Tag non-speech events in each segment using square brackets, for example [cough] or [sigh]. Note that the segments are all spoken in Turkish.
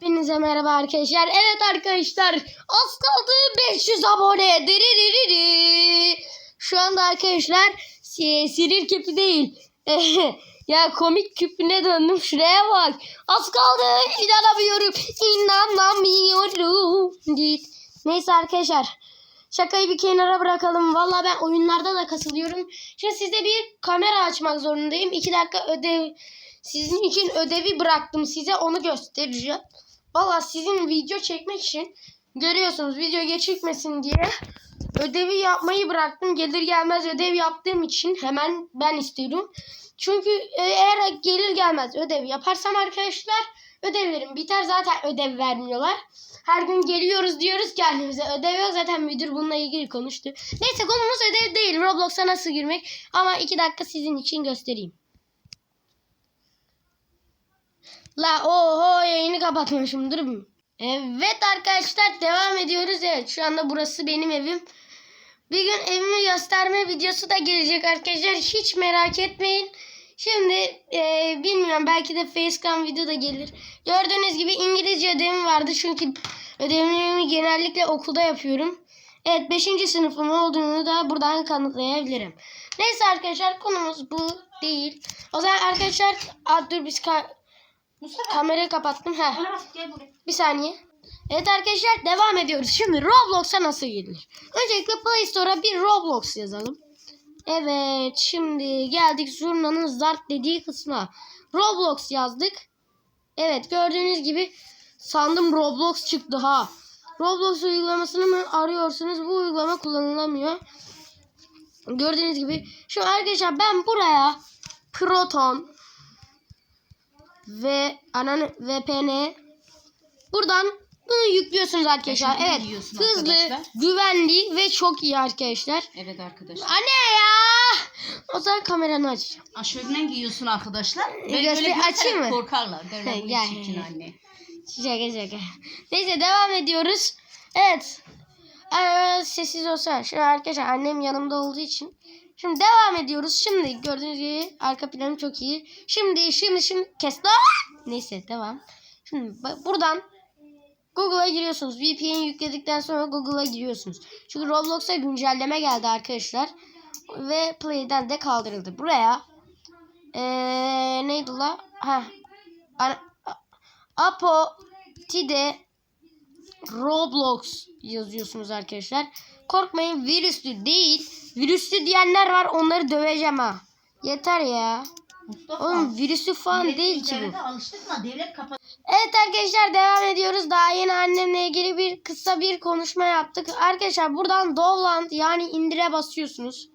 Hepinize merhaba arkadaşlar. Evet arkadaşlar az kaldı 500 abone. Diririri. Şu anda arkadaşlar si- sinir küpü değil. [laughs] ya komik küpüne döndüm. Şuraya bak. Az kaldı. İnanamıyorum. İnanamıyorum. Neyse arkadaşlar. Şakayı bir kenara bırakalım. Valla ben oyunlarda da kasılıyorum. Şimdi size bir kamera açmak zorundayım. 2 dakika ödev sizin için ödevi bıraktım size onu göstereceğim. Valla sizin video çekmek için görüyorsunuz video geçikmesin diye ödevi yapmayı bıraktım. Gelir gelmez ödev yaptığım için hemen ben istiyorum. Çünkü e, eğer gelir gelmez ödev yaparsam arkadaşlar ödevlerim biter. Zaten ödev vermiyorlar. Her gün geliyoruz diyoruz kendimize. Ödev yok zaten müdür bununla ilgili konuştu. Neyse konumuz ödev değil. Roblox'a nasıl girmek. Ama iki dakika sizin için göstereyim. La oho yayını kapatmışım dur. Evet arkadaşlar devam ediyoruz. Evet şu anda burası benim evim. Bir gün evimi gösterme videosu da gelecek arkadaşlar. Hiç merak etmeyin. Şimdi e, bilmiyorum belki de facecam video da gelir. Gördüğünüz gibi İngilizce ödevim vardı. Çünkü ödevlerimi genellikle okulda yapıyorum. Evet 5. sınıfım olduğunu da buradan kanıtlayabilirim. Neyse arkadaşlar konumuz bu değil. O zaman arkadaşlar dur biz Mustafa. kamerayı kapattım. Buraya. Bir saniye. Evet arkadaşlar devam ediyoruz. Şimdi Roblox'a nasıl girilir? Öncelikle Play Store'a bir Roblox yazalım. Evet şimdi geldik zurnanın zart dediği kısma. Roblox yazdık. Evet gördüğünüz gibi sandım Roblox çıktı ha. Roblox uygulamasını mı arıyorsunuz? Bu uygulama kullanılamıyor. Gördüğünüz gibi. Şu arkadaşlar ben buraya Proton ve anan VPN buradan bunu yüklüyorsunuz arkadaşlar. Şimdi Evet. Hızlı, arkadaşlar. güvenli ve çok iyi arkadaşlar. Evet arkadaşlar. Anne ya! O zaman kameranı açacağım. Aşırıdan giyiyorsun arkadaşlar. Böyle göster- böyle açayım mı? Korkarlar. [laughs] Bu Gel. çirkin anne. Şaka şaka. Neyse devam ediyoruz. Evet. Ee, sessiz olsa. Şu arkadaşlar annem yanımda olduğu için. Şimdi devam ediyoruz. Şimdi gördüğünüz gibi arka planım çok iyi. Şimdi şimdi şimdi kes. Neyse devam. Şimdi buradan Google'a giriyorsunuz. VPN yükledikten sonra Google'a giriyorsunuz. Çünkü Roblox'a güncelleme geldi arkadaşlar. Ve Play'den de kaldırıldı. Buraya ee, neydi la? Ha. Apo Tide Roblox yazıyorsunuz arkadaşlar. Korkmayın virüslü değil. Virüslü diyenler var onları döveceğim ha. Yeter ya. Mustafa. Oğlum virüslü falan değil ki bu. internete alıştık mı? Devlet kapat. Evet arkadaşlar devam ediyoruz. Daha yeni annemle ilgili bir kısa bir konuşma yaptık. Arkadaşlar buradan download yani indire basıyorsunuz.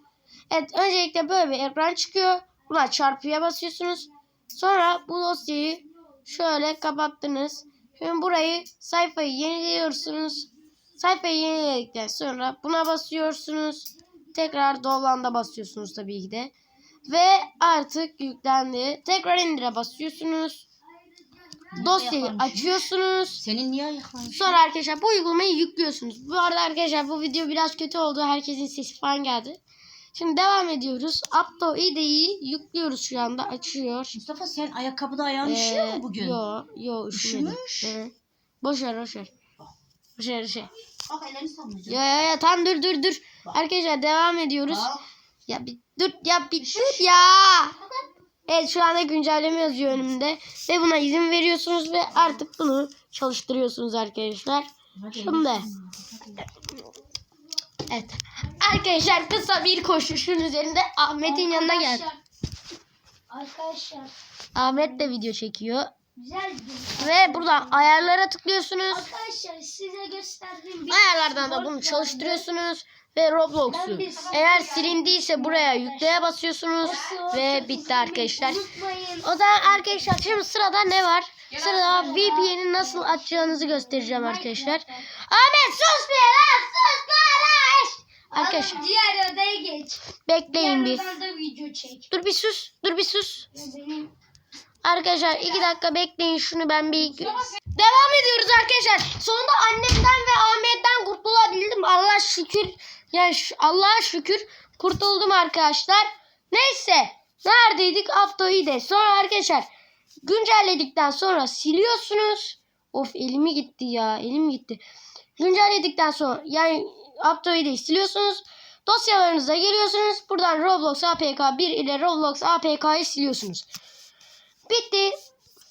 Evet öncelikle böyle bir ekran çıkıyor. Buna çarpıya basıyorsunuz. Sonra bu dosyayı şöyle kapattınız. Şimdi burayı sayfayı yeniliyorsunuz. Sayfayı yeniledikten sonra buna basıyorsunuz. Tekrar download'a basıyorsunuz tabii ki de. Ve artık yüklendi. Tekrar indire basıyorsunuz. Dosyayı açıyorsunuz. Senin niye ayıklanmış? Sonra arkadaşlar bu uygulamayı yüklüyorsunuz. Bu arada arkadaşlar bu video biraz kötü oldu. Herkesin sesi falan geldi. Şimdi devam ediyoruz. Apto IDE'yi yüklüyoruz şu anda. Açıyor. Mustafa sen ayakkabıda ayağın üşüyor mu bugün? Ee, Yo, üşümedi. Üşümüş. Boş ver, boş ver. Ver, boş ver. Bak ellerini sallayacağım. Ya ya ya tam dur dur dur. Arkadaşlar devam ediyoruz. Bak. Ya bir dur ya bir dur ya. Evet şu anda güncelleme yazıyor önümde. Ve buna izin veriyorsunuz ve artık bunu çalıştırıyorsunuz arkadaşlar. Şimdi. Evet. Arkadaşlar kısa bir koşuşun üzerinde Ahmet'in yanına geldi. Arkadaşlar Ahmet de video çekiyor. Güzel bir Ve buradan ayarlara tıklıyorsunuz. Arkadaşlar size gösterdiğim bir Ayarlardan da bunu çalıştırıyorsunuz. Ve Roblox'u. Eğer silindiyse buraya yükleye basıyorsunuz. Ve bitti arkadaşlar. O zaman arkadaşlar şimdi sırada ne var? Sırada VPN'i nasıl açacağınızı göstereceğim arkadaşlar. Ahmet sus be lan sus kardeş. Arkadaşlar diğer odaya geç. bekleyin bir. Dur bir sus. Dur bir sus. Arkadaşlar iki dakika bekleyin şunu ben bir Devam ediyoruz arkadaşlar. Sonunda annemden ve Ahmet'ten kurtulabildim. Allah şükür. Ya ş- Allah'a şükür kurtuldum arkadaşlar. Neyse. Neredeydik? Apto'yu de. Sonra arkadaşlar güncelledikten sonra siliyorsunuz. Of elimi gitti ya. Elim gitti. Güncelledikten sonra yani update'i siliyorsunuz. Dosyalarınıza geliyorsunuz. Buradan Roblox APK 1 ile Roblox APK'yı siliyorsunuz. Bitti.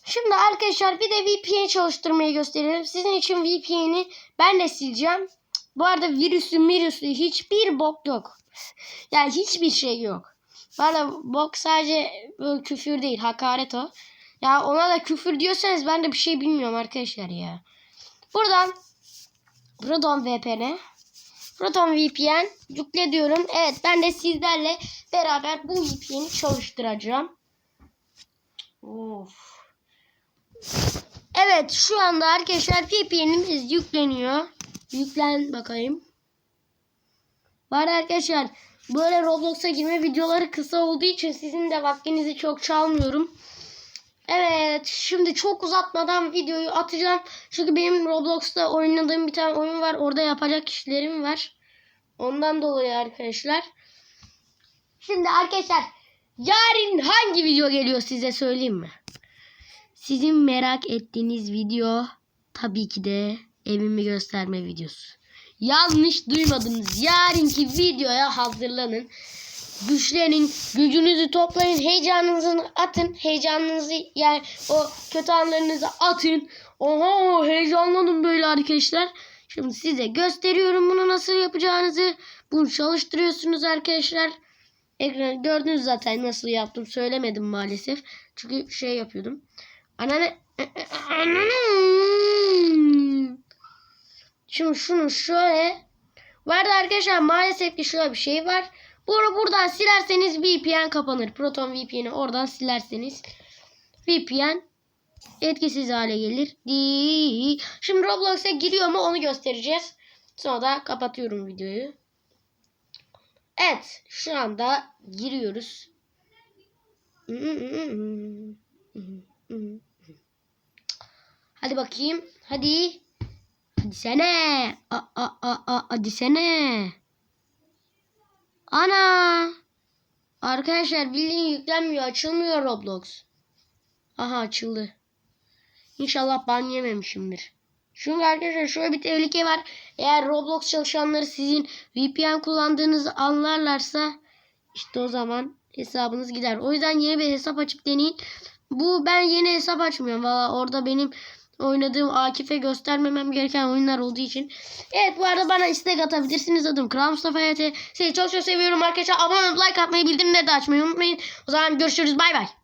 Şimdi arkadaşlar bir de VPN çalıştırmayı gösterelim. Sizin için VPN'i ben de sileceğim. Bu arada virüsü virüsü hiçbir bok yok. [laughs] Yani hiçbir şey yok. Valla bok sadece böyle küfür değil hakaret o. Ya ona da küfür diyorsanız ben de bir şey bilmiyorum arkadaşlar ya. Buradan Proton VPN Proton VPN yükle diyorum. Evet ben de sizlerle beraber bu VPN'i çalıştıracağım. Of. Evet şu anda arkadaşlar VPN'imiz yükleniyor. Yüklen bakayım. Var arkadaşlar böyle Roblox'a girme videoları kısa olduğu için sizin de vaktinizi çok çalmıyorum. Evet şimdi çok uzatmadan videoyu atacağım. Çünkü benim Roblox'ta oynadığım bir tane oyun var. Orada yapacak işlerim var. Ondan dolayı arkadaşlar. Şimdi arkadaşlar yarın hangi video geliyor size söyleyeyim mi? Sizin merak ettiğiniz video tabii ki de evimi gösterme videosu. Yanlış duymadınız. Yarınki videoya hazırlanın. Güçlenin, gücünüzü toplayın, heyecanınızı atın. Heyecanınızı yani o kötü anlarınızı atın. Oha heyecanlanın böyle arkadaşlar. Şimdi size gösteriyorum bunu nasıl yapacağınızı. Bunu çalıştırıyorsunuz arkadaşlar. Ekranı gördünüz zaten nasıl yaptım. Söylemedim maalesef. Çünkü şey yapıyordum. Ananı Ananı Şimdi şunu şöyle vardı arkadaşlar maalesef ki şöyle bir şey var. Bunu buradan silerseniz VPN kapanır. Proton VPN'i oradan silerseniz VPN etkisiz hale gelir. Di- Şimdi Roblox'a giriyor mu onu göstereceğiz. Sonra da kapatıyorum videoyu. Evet şu anda giriyoruz. Hadi bakayım. Hadi. Hadi sene. A, a, a, a, hadi sene. Ana. Arkadaşlar bildiğin yüklenmiyor. Açılmıyor Roblox. Aha açıldı. İnşallah ban yememişimdir. Çünkü arkadaşlar şöyle bir tehlike var. Eğer Roblox çalışanları sizin VPN kullandığınızı anlarlarsa işte o zaman hesabınız gider. O yüzden yeni bir hesap açıp deneyin. Bu ben yeni hesap açmıyorum. Valla orada benim oynadığım Akif'e göstermemem gereken oyunlar olduğu için. Evet bu arada bana istek atabilirsiniz. Adım Kral Mustafa YT. Sizi çok çok seviyorum arkadaşlar. Abone olup like atmayı bildirimleri de açmayı unutmayın. O zaman görüşürüz. Bay bay.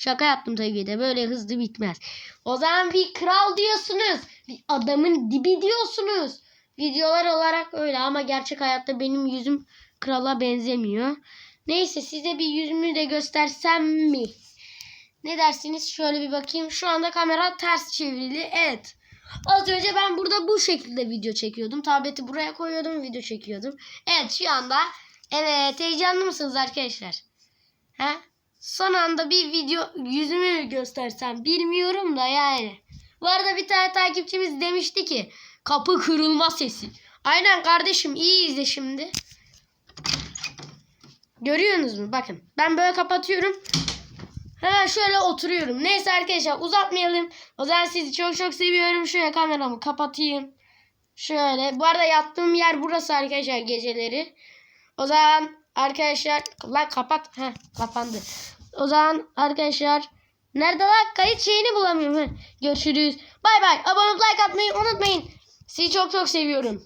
Şaka yaptım tabii de. Böyle hızlı bitmez. O zaman bir kral diyorsunuz. Bir adamın dibi diyorsunuz. Videolar olarak öyle ama gerçek hayatta benim yüzüm krala benzemiyor. Neyse size bir yüzümü de göstersem mi? Ne dersiniz? Şöyle bir bakayım. Şu anda kamera ters çevrili. Evet. Az önce ben burada bu şekilde video çekiyordum. Tableti buraya koyuyordum. Video çekiyordum. Evet şu anda. Evet heyecanlı mısınız arkadaşlar? He? Son anda bir video yüzümü göstersem bilmiyorum da yani. Bu arada bir tane takipçimiz demişti ki kapı kırılma sesi. Aynen kardeşim iyi izle şimdi. Görüyorsunuz mu? Bakın ben böyle kapatıyorum. Hemen şöyle oturuyorum. Neyse arkadaşlar uzatmayalım. O zaman sizi çok çok seviyorum. Şöyle kameramı kapatayım. Şöyle. Bu arada yattığım yer burası arkadaşlar geceleri. O zaman arkadaşlar lan kapat. Heh, kapandı. O zaman arkadaşlar nerede lan kayıt şeyini bulamıyorum. Heh, görüşürüz. Bay bay. Abone olup like atmayı unutmayın. Sizi çok çok seviyorum.